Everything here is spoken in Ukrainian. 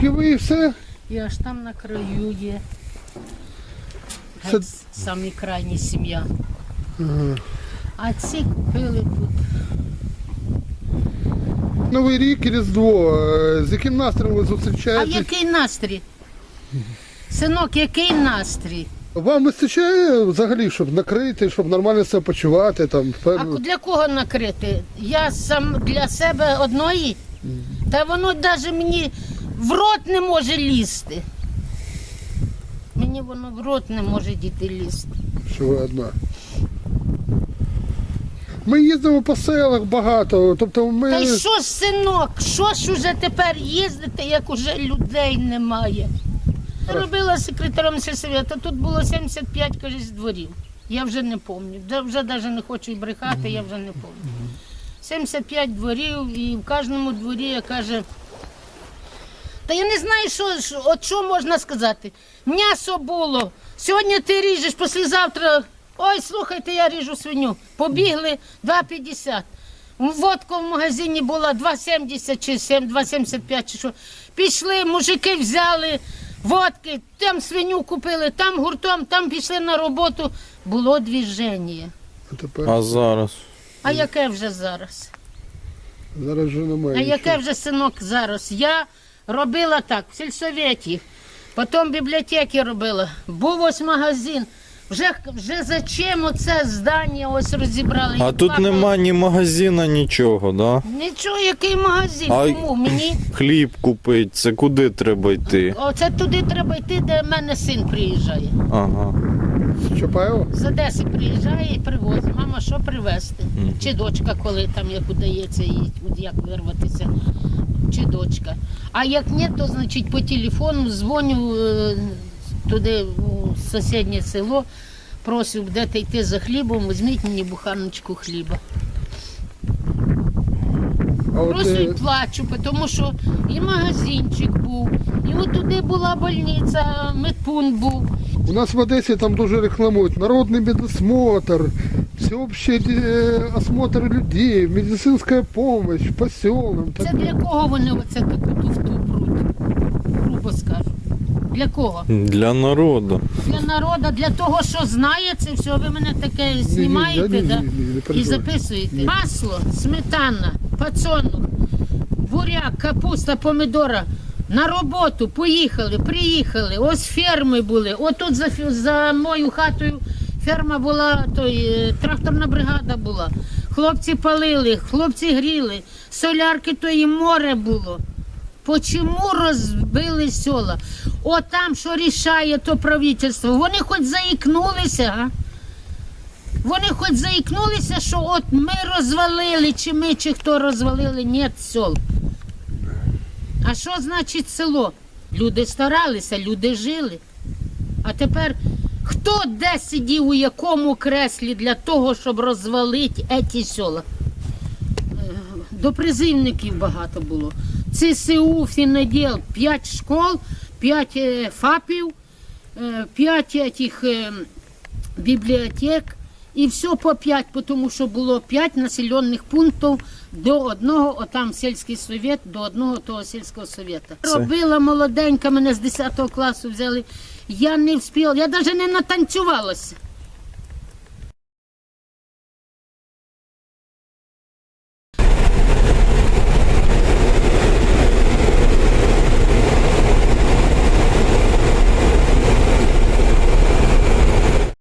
тільки і все? І аж там на краю є. Це- самі крайні сім'я. Ага. А ці купили тут. Новий рік і Різдво. Е, З яким настроєм ви А який настрій? Синок, який настрій? Вам вистачає взагалі, щоб накрити, щоб нормально себе почувати? Там, А певно? для кого накрити? Я сам для себе одної? Та воно навіть мені в рот не може лізти. Мені воно в рот не може діти лізти. що ви одна. Ми їздимо по селах багато, тобто ми. Та й що ж, синок, що ж уже тепер їздити, як уже людей немає? Я робила секретарем сільсовета, тут було 75 кажуть, дворів. Я вже не пам'ятаю. Вже навіть не хочу брехати, я вже не пам'ятаю. 75 дворів, і в кожному дворі я каже. Та я не знаю, що, що- от що можна сказати. М'ясо було. Сьогодні ти ріжеш, післязавтра. Ой, слухайте, я ріжу свиню. Побігли 2,50. Водка в магазині була 2,70 чи 7, 2,75 чи що. Пішли, мужики взяли водки, там свиню купили, там гуртом, там пішли на роботу. Було двіження. А тепер А зараз? А яке вже зараз? зараз вже немає. А нічого. яке вже синок зараз? Я робила так в сільсоветі, потім бібліотеки робила. Був ось магазин. Вже, вже зачем оце здання ось розібрали? А тут плакала. нема ні магазина, нічого, да? Нічого, який магазин? А- Кому? Мені? Хліб купить, це куди треба йти? Оце туди треба йти, де в мене син приїжджає. Ага. З Чапаєва? З Одеси приїжджає і привозить. Мама, що привезти? Мгм. Чи дочка, коли там як удається їй, як вирватися, чи дочка. А як ні, то значить по телефону дзвоню е, туди у сусіднє село, просив, де ти йти за хлібом, візьміть мені буханочку хліба. Просто й е, плачу, тому що і магазинчик був, і от туди була больниця, медпункт був. У нас в Одесі там дуже рекламують народний медосмотр, всеобщий е, осмотр людей, медицинська допомога по селам. Це для кого вони оце таку туфту пруть? Грубо скажу. Для кого? Для народу. Для народу, для того, що знає це все, ви мене таке знімаєте ні, ні, да? ні, ні, не і записуєте. Ні. Масло, сметана, пацонок, буряк, капуста, помідора. На роботу поїхали, приїхали, ось ферми були. Отут за, за мою хатою ферма була, той, е, тракторна бригада була. Хлопці палили, хлопці гріли, солярки то і море було. Почому розбили села? О там, що рішає то правительство, вони хоч заікнулися, а? Вони хоч заікнулися, що от ми розвалили, чи ми, чи хто розвалили, ні сел. А що значить село? Люди старалися, люди жили. А тепер хто де сидів у якому креслі для того, щоб розвалити еті села? Е, До призивників багато було. ЦСУ, фіноділ, 5 школ, 5 е, ФАПів, 5 этих е, бібліотек. І все по 5, тому що було 5 населених пунктів до одного, отам сільський совєт, до одного того сільського совєта. Робила молоденька, мене з 10 класу взяли. Я не встигла, я навіть не натанцювалася.